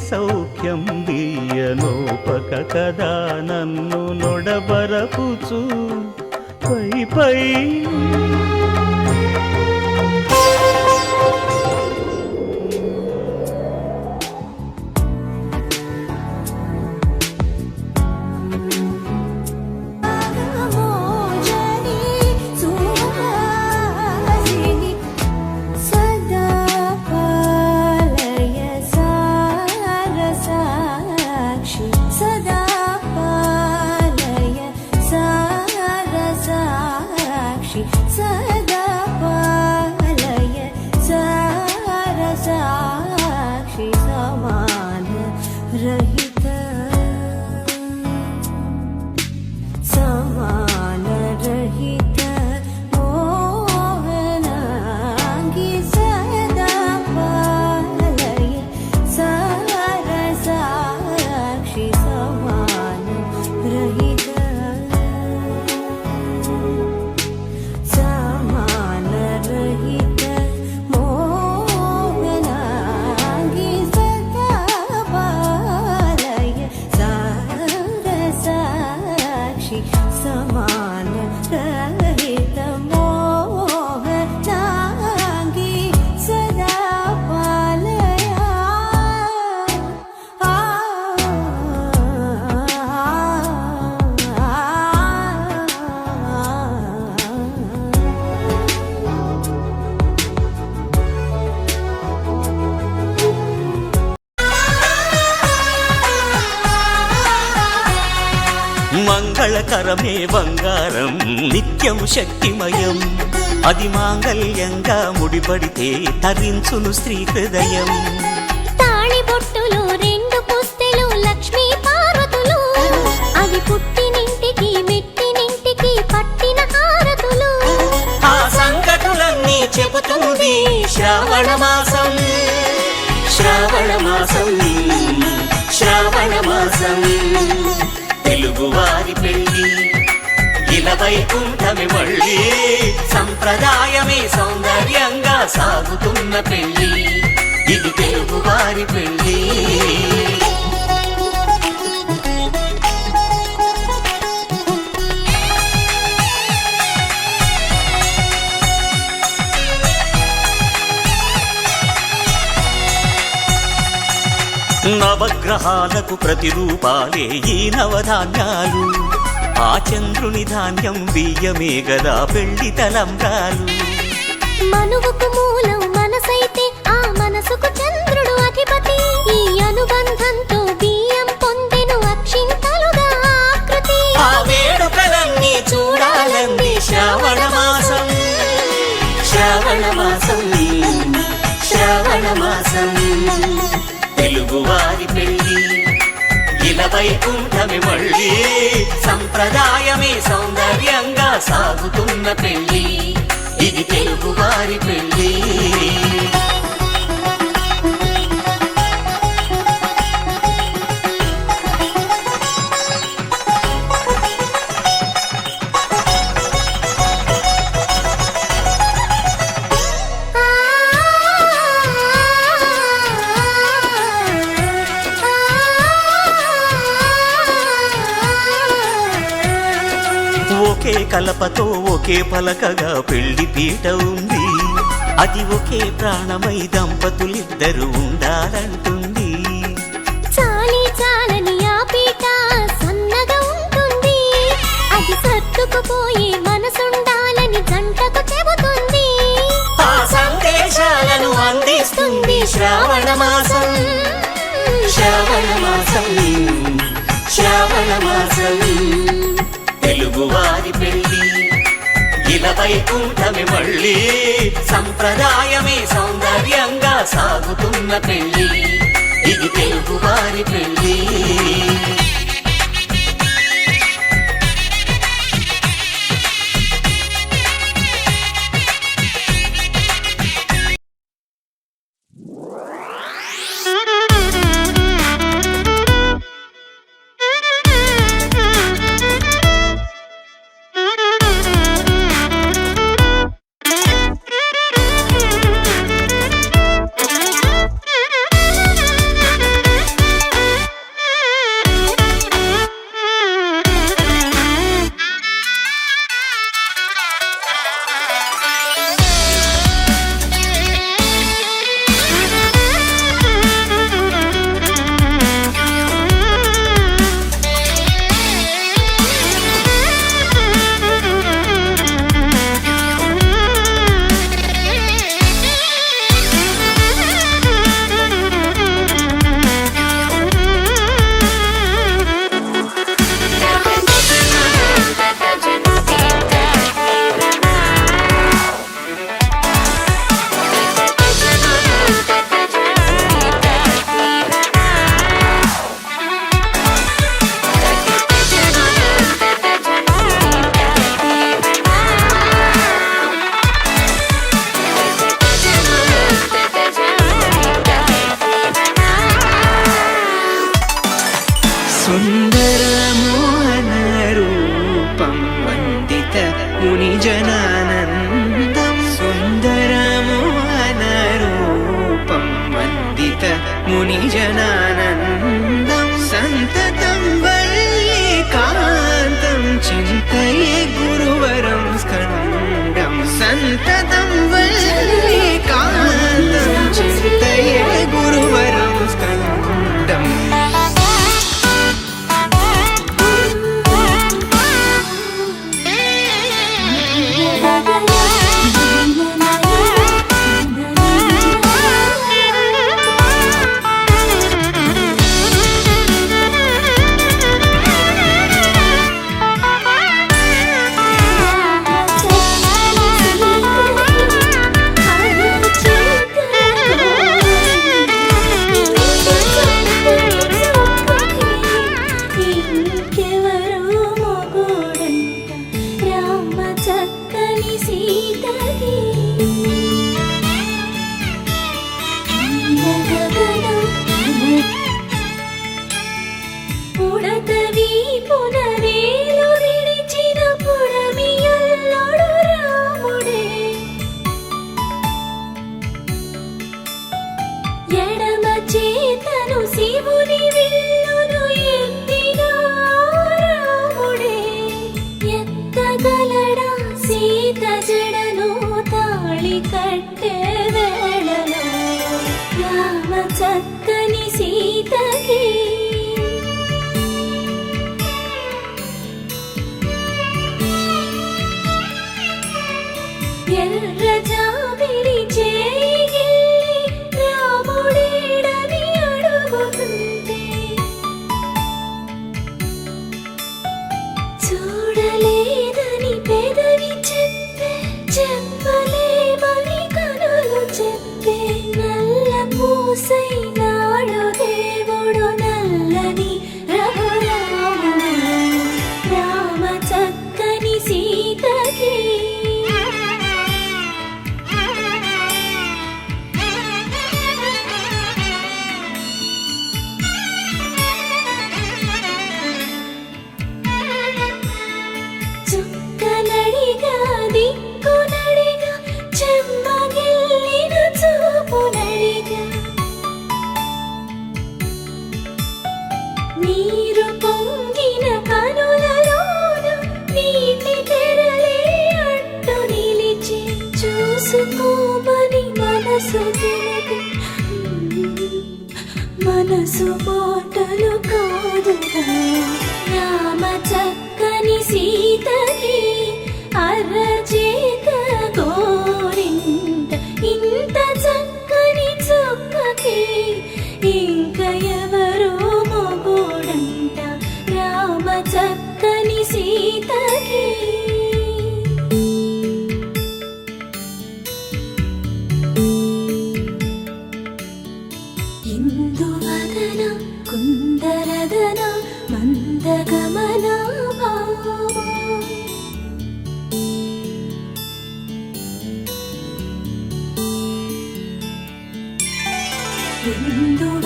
సౌఖ్యం దీయనోపక కదా నన్ను నొడబరపుచు. పై పై మంగళకరమే బంగారం నిత్యం శక్తిమయం. అది మాంగళ్యంగా ముడిపడితే తరించును స్త్రీ హృదయం. తాళిబొట్టులు రెండు పుస్తెలు లక్ష్మీ పార్వతులు. అవి పుట్టినింటికి మెట్టినింటికి పట్టిన హారతులు. ఆ సంగతులన్నీ చెబుతుంది శ్రావణ మాసం. శ్రావణ మాసం శ్రావణ మాసం. తెలుగువారి పెళ్ళి ఇలా వైకుంఠమి మళ్ళీ సంప్రదాయమే సౌందర్యంగా సాగుతున్న పెళ్ళి. ఇది తెలుగువారి పెళ్ళి. నవగ్రహాలకు ప్రతిరూపాలే ఈ నవధాన్యాలు. ఆ చంద్రుని ధాన్యం బియ్యమే గదా పెళ్ళి తలంబ్రాలు. మనువుకు మూలం మనసైతే ఆ మనసుకు చంద్రుడు అధిపతి. ఈ అనుబంధంతో బియ్యం పొందెను అక్షింతలుగా ఆకృతి. ఆ వేడుకలన్నీ చూడాలంది శ్రావణ మాసం. శ్రావణ మాసం శ్రావణ మాసం. తెలుగువారి పెళ్ళి ఇలా వైకుంఠమి మళ్ళీ. సంప్రదాయమే సౌందర్యంగా సాగుతున్న పెళ్ళి ఇది తెలుగు వారి పెళ్ళి ఒకే కలపతో ఒకే పలకగా పెళ్ళి పీట ఉంది. అది ఒకే ప్రాణమై దంపతులిద్దరు ఉండాలంటుంది. చాలి చాలని ఆ పీట సన్నగా ఉంటుంది. అది సర్దుకుపోయి మనసుండాలని జంటకు చెబుతుంది. ఆ సందేశాలను అందిస్తుంది శ్రావణ మాసం. శ్రావణ మాసం. శ్రావణ మాసం. ప్రభువారి పెళ్ళి ఇలా కూటమి మళ్ళీ సంప్రదాయమే సౌందర్యంగా సాగుతున్న పెళ్ళి ఇది తెలుగువారి పెళ్ళి सुन्दरमोहनरूपं वन्दित मुनिजना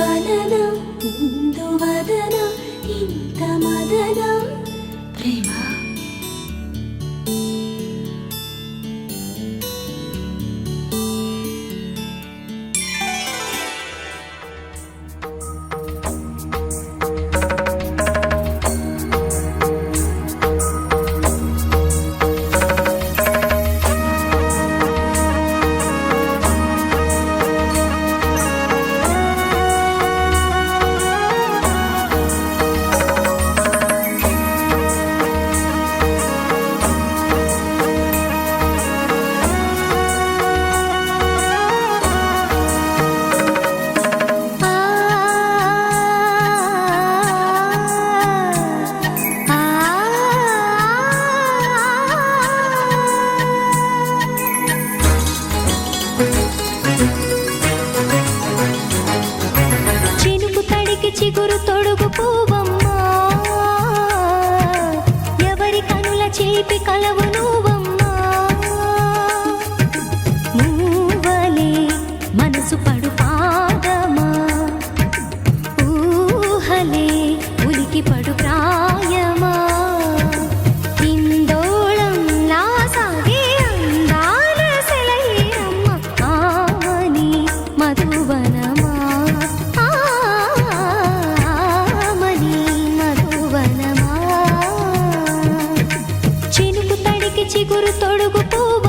ఇందువలన ఇందువదన ఇంత మదన చిగురు తొడుగు పువ్వు